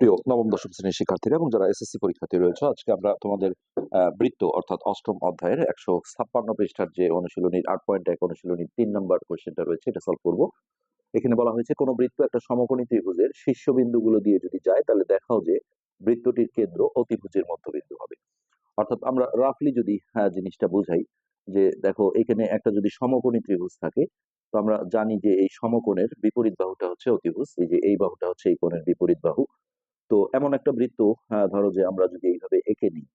প্রিয় নবম দশম শ্রেণির শিক্ষার্থীরা এবং যারা এসএসসি পরীক্ষার্থী রয়েছে আজকে আমরা তোমাদের বৃত্ত অর্থাৎ অষ্টম অধ্যায়ের একশো ছাপ্পান্ন পৃষ্ঠার যে অনুশীলনীর আট পয়েন্ট এক অনুশীলনীর তিন নম্বর কোয়েশ্চেনটা রয়েছে, এটা সলভ করব। এখানে বলা হয়েছে, কোনো বৃত্ত একটা সমকোণী ত্রিভুজের শীর্ষবিন্দুগুলো দিয়ে যদি যায়, তাহলে দেখাও যে বৃত্তটির কেন্দ্র অতিভুজের মধ্যবিন্দু হবে। অর্থাৎ আমরা রাফলি যদি হ্যাঁ জিনিসটা বুঝাই, যে দেখো, এখানে একটা যদি সমকোণী ত্রিভুজ থাকে, তো আমরা জানি যে এই সমকোণের বিপরীত বাহুটা হচ্ছে অতিভুজ, এই যে এই বাহুটা হচ্ছে এই কোণের বিপরীত বাহু। তো এমন একটা বৃত্ত হ্যাঁ, ধরো যে আমরা যদি এইভাবে এঁকে নিই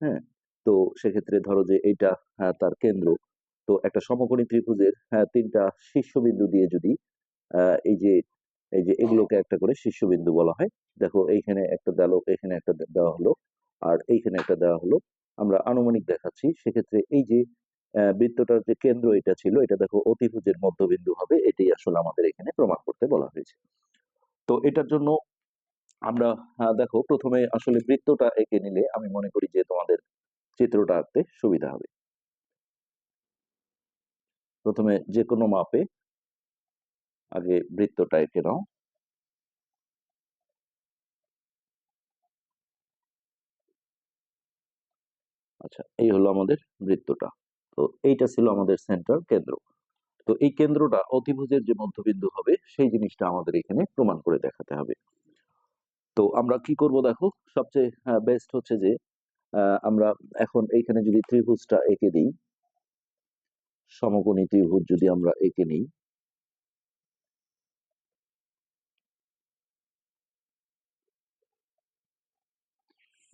হ্যাঁ তো সেক্ষেত্রে ধরো যে এইটা হ্যাঁ, তার কেন্দ্র। তো একটা সমকোণী ত্রিভুজের হ্যাঁ, তিনটা শীর্ষবিন্দু দিয়ে যদি এই যে এই যে এগুলোকে একটা করে শীর্ষবিন্দু বলা হয়। দেখো এইখানে একটা দেওয়া এখানে একটা দেওয়া হলো আর এইখানে একটা দেওয়া হলো। আমরা আনুমানিক দেখাচ্ছি সেক্ষেত্রে এই যে বৃত্তটার যে কেন্দ্র এটা ছিল এটা দেখো অতিভুজের মধ্যবিন্দু হবে এটাই আসলে আমাদের এখানে প্রমাণ করতে বলা হয়েছে। তো এটার জন্য আমরা দেখো প্রথমে আসলে বৃত্তটা এঁকে নিলে আমি মনে করি যে তোমাদের চিত্রটা আঁকতে সুবিধা হবে। প্রথমে যে কোনো মাপে আগে বৃত্তটা এঁকে নাও। আচ্ছা এই হলো আমাদের বৃত্তটা। তো এইটা ছিল আমাদের সেন্টার কেন্দ্র। তো এই কেন্দ্রটা অতিভুজের যে মধ্যবিন্দু হবে, সেই জিনিসটা আমাদের এখানে প্রমাণ করে দেখাতে হবে। তো আমরা কি করব দেখো? সবচেয়ে বেস্ট হচ্ছে যে আমরা এখন এইখানে যদি ত্রিভুজটা এঁকে দিই, সমকোণী ত্রিভুজ যদি আমরা এঁকে নিই,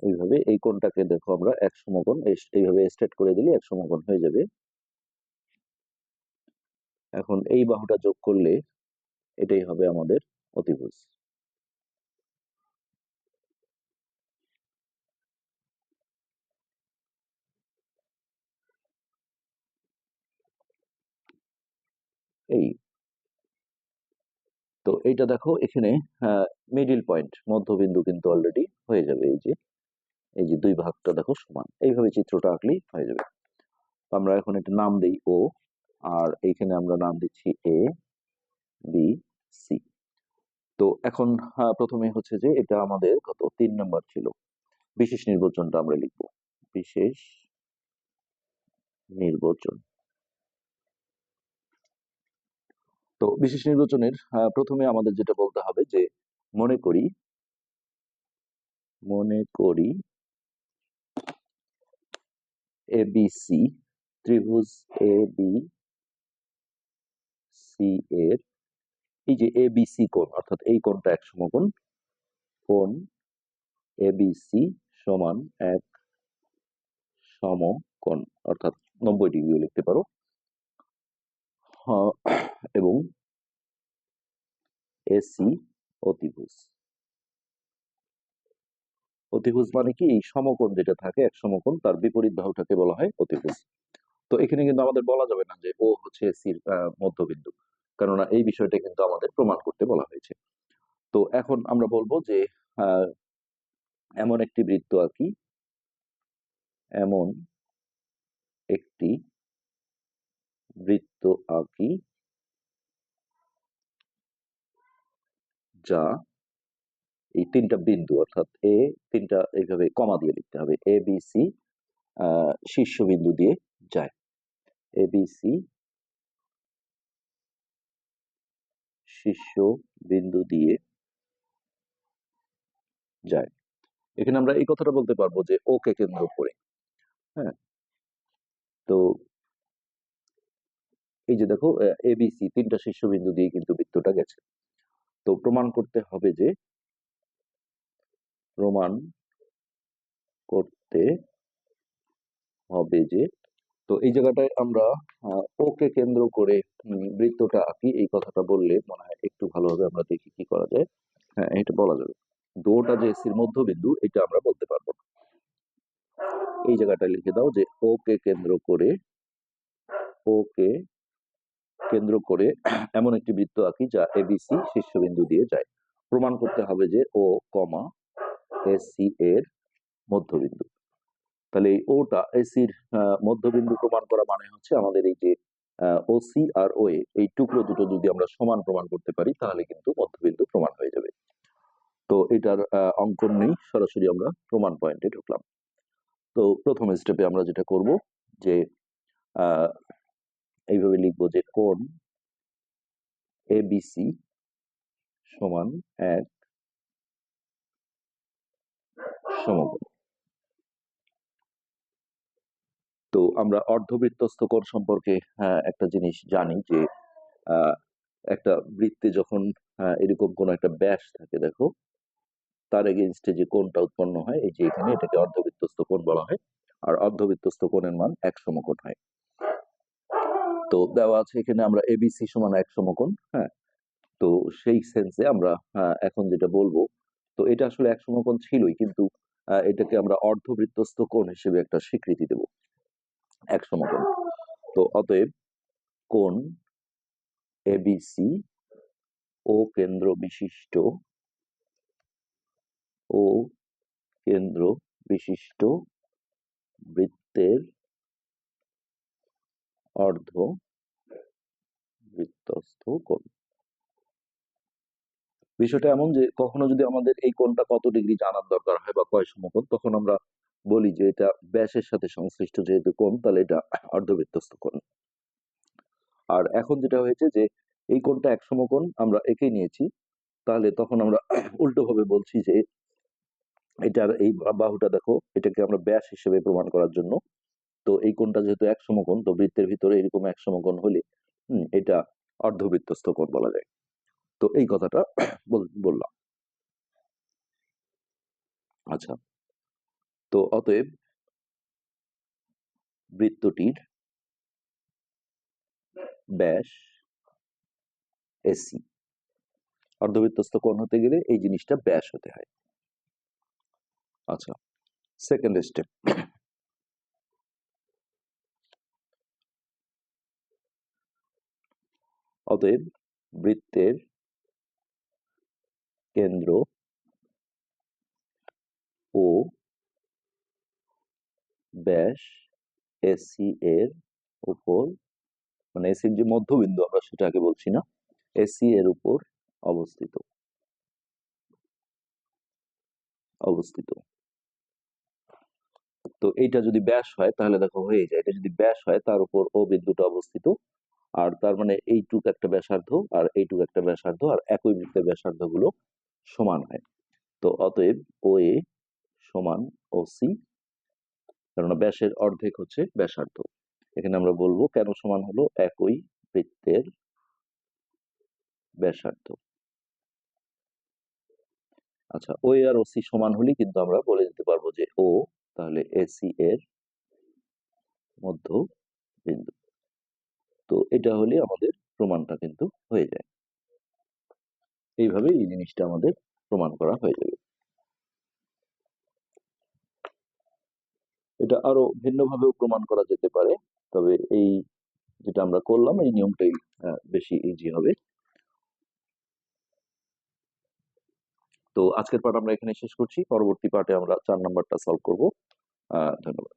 এইভাবে এই কোণটাকে দেখো আমরা এক সমকোণ এইভাবে স্ট্রেট করে দিলে এক সমকোণ হয়ে যাবে। এখন এই বাহুটা যোগ করলে এটাই হবে আমাদের অতিভুজ। এই। তো এইটা দেখো এখানে মিডিল পয়েন্ট মধ্যবিন্দু কিন্তু অলরেডি হয়ে যাবে এই যে। এই যে দুই ভাগটা দেখো সমান। এইভাবে চিত্রটা আঁকলেই হয়ে যাবে। আমরা এখন একটা নাম দিই ও আর এইখানে আমরা নাম দিচ্ছি এ বি সি তো এখন প্রথমে হচ্ছে যে এটা আমাদের কত? তিন নাম্বার ছিল। বিশেষ নির্বাচনটা আমরা লিখব। বিশেষ নির্বাচন। তো বিশেষ নির্বাচনের প্রথমে আমাদের যেটা বলতে হবে যে, মনে করি মনে করি এ বি সি ত্রিভুজ এ বি সি এর, এই যে এ বি সি কোণ, অর্থাৎ এই কোণটা এক সমকোণ, কোণ এ বি সি সমান এক সমকোণ, অর্থাৎ নব্বই ডিগ্রিও লিখতে পারো। এবং এসি অতিভুজ। অতিভুজ মানে কি? এই সমকোণ যেটা থাকে, এক সমকোণ, তার বিপরীত বাহুটাকে বলা হয় অতিভুজ। তো এখানে কিন্তু আমাদের বলা যাবে না যে ও হচ্ছে এসির মধ্যবিন্দু, কেননা এই বিষয়টা কিন্তু আমাদের প্রমাণ করতে বলা হয়েছে। তো এখন আমরা বলব যে এমন একটি বৃত্ত আঁকি এমন একটি বৃত্ত আঁকি যা এই তিনটা বিন্দু, অর্থাৎ এ তিনটা এইভাবে কমা দিয়ে লিখতে হবে। এ, বি, সি শীর্ষবিন্দু দিয়ে যায়। এ, বি, সি শীর্ষ বিন্দু দিয়ে যায়। এখানে আমরা এই কথাটা বলতে পারব যে, ওকে কেন্দ্র করে। হ্যাঁ? তো এই যে দেখো এবিসি তিনটা শীর্ষবিন্দু দিয়ে কিন্তু বৃত্তটা গেছে। তো প্রমাণ করতে হবে যে প্রমাণ করতে হবে যে, তো এই জায়গাটায় আমরা ওকে কেন্দ্র করে বৃত্তটা আঁকি। এই কথাটা বললে মনে হয় একটু ভালোভাবে আমরা দেখি কি করা যায়। হ্যাঁ এটা বলা যাবে। দোটা যে এসির মধ্যবিন্দু, এটা আমরা বলতে পারব না। এই জায়গাটা লিখে দাও যে ওকে কেন্দ্র করে ওকে কেন্দ্র করে এমন একটি বৃত্ত আঁকি যা এবিসি শীর্ষবিন্দু দিয়ে যায়। প্রমাণ করতে হবে যে ও কমা এসি এর মধ্যবিন্দু। তাহলে এই ওটা এসির মধ্যবিন্দু প্রমাণ করা মানে হচ্ছে আমাদের এই যে ওসি আর ও এই টুকরো দুটো যদি আমরা সমান প্রমাণ করতে পারি, তাহলে কিন্তু মধ্যবিন্দু প্রমাণ হয়ে যাবে। তো এটার অঙ্কন নেই, সরাসরি আমরা প্রমাণ পয়েন্টে ঢুকলাম। তো প্রথম স্টেপে আমরা যেটা করব যে এইভাবে লিখব যে কোণ এবিসি সমান এক সমকোণ তো আমরা অর্ধবৃত্তস্থ কোণ সম্পর্কে একটা জিনিস জানি যে একটা বৃত্তে যখন এরকম কোন একটা ব্যাস থাকে, দেখো, তার এগেনস্টে যে কোণটা উৎপন্ন হয়, এই যে এখানে এটাকে অর্ধবৃত্তস্থ কোণ বলা হয়, আর অর্ধবৃত্তস্থ কোণের মান এক সমকোণ হয়। তো দেওয়া আছে এখানে আমরা এবিসি সমান এক সমকোণ হ্যাঁ? তো সেই সেন্সে আমরা আহ, এখন যেটা বলব তো এটা আসলে এক সমকোণ ছিলই কিন্তু এটাকে আমরা অর্ধবৃত্তস্থ কোণ হিসেবে একটা স্বীকৃতি দেব। এক সমকোণ। তো অতএব কোণ এবিসি ও কেন্দ্র বিশিষ্ট ও কেন্দ্র বিশিষ্ট বৃত্তের অর্ধ বৃত্তস্থ কোণ। বিষয়টা এমন যে, কখনো যদি আমাদের এই কোণটা কত ডিগ্রি জানার দরকার হয় বা কয় সমকোণ, তখন আমরা বলি যে, এটা ব্যাসের সাথে সংশ্লিষ্ট যেহেতু কোণ, তাহলে এটা অর্ধবৃত্তস্থ কোণ। আর এখন যেটা হয়েছে যে, এই কোণটা এক সমকোণ, আমরা এঁকে নিয়েছি, তাহলে তখন আমরা উল্টো ভাবে বলছি যে, এটার এই বাহুটা দেখো, এটাকে আমরা ব্যাস হিসেবে প্রমাণ করার জন্য তো এই কোণটা যেহেতু এক সমকোণ, তো বৃত্তের ভিতরে এরকম এক সমকোণ হলে এটা অর্ধবৃত্তস্থ কোণ বলা যায়। তো এই কথাটা বললাম। আচ্ছা তো অতএব বৃত্তটির ব্যাস এসি অর্ধবৃত্তস্থ কোণ হতে গেলে এই জিনিসটা ব্যাস হতে হয়। আচ্ছা সেকেন্ড স্টেপ অতএব বৃত্তের কেন্দ্র ও ব্যাস এসি এর উপর মানে এসির যে মধ্যবিন্দু আমরা সেটাকে বলছি না এসি এর উপর অবস্থিত। অবস্থিত। তো এইটা যদি ব্যাস হয়, তাহলে দেখো হয়ে যায়। এটা যদি ব্যাস হয়, তার উপর ও বিন্দুটা অবস্থিত। আর তার মানে এইটুক একটা ব্যাসার্ধ আর এইটুক একটা ব্যাসার্ধ আর একই বৃত্তের ব্যাসার্ধগুলো সমান হয়। তো অতএব ও এ সমান ও সি কেননা ব্যাসের অর্ধেক হচ্ছে ব্যাসার্ধ। এখানে আমরা বলব কেন সমান হলো? একই বৃত্তের ব্যাসার্ধ। আচ্ছা ও আর ও সি সমান হলে কিন্তু আমরা বলে দিতে পারব যে ও তাহলে এসি এর মধ্য বিন্দু তো এটা হলে আমাদের প্রমাণটা কিন্তু হয়ে যায়। এইভাবে এই জিনিসটা আমাদের প্রমাণ করা হয়ে যাবে। এটা আরও ভিন্নভাবেও প্রমাণ করা যেতে পারে, তবে এই যেটা আমরা করলাম, এই নিয়মটাই বেশি ইজি হবে। তো আজকের পাঠ আমরা এখানে শেষ করছি। পরবর্তী পার্টে আমরা চার নাম্বারটা সলভ করব। ধন্যবাদ।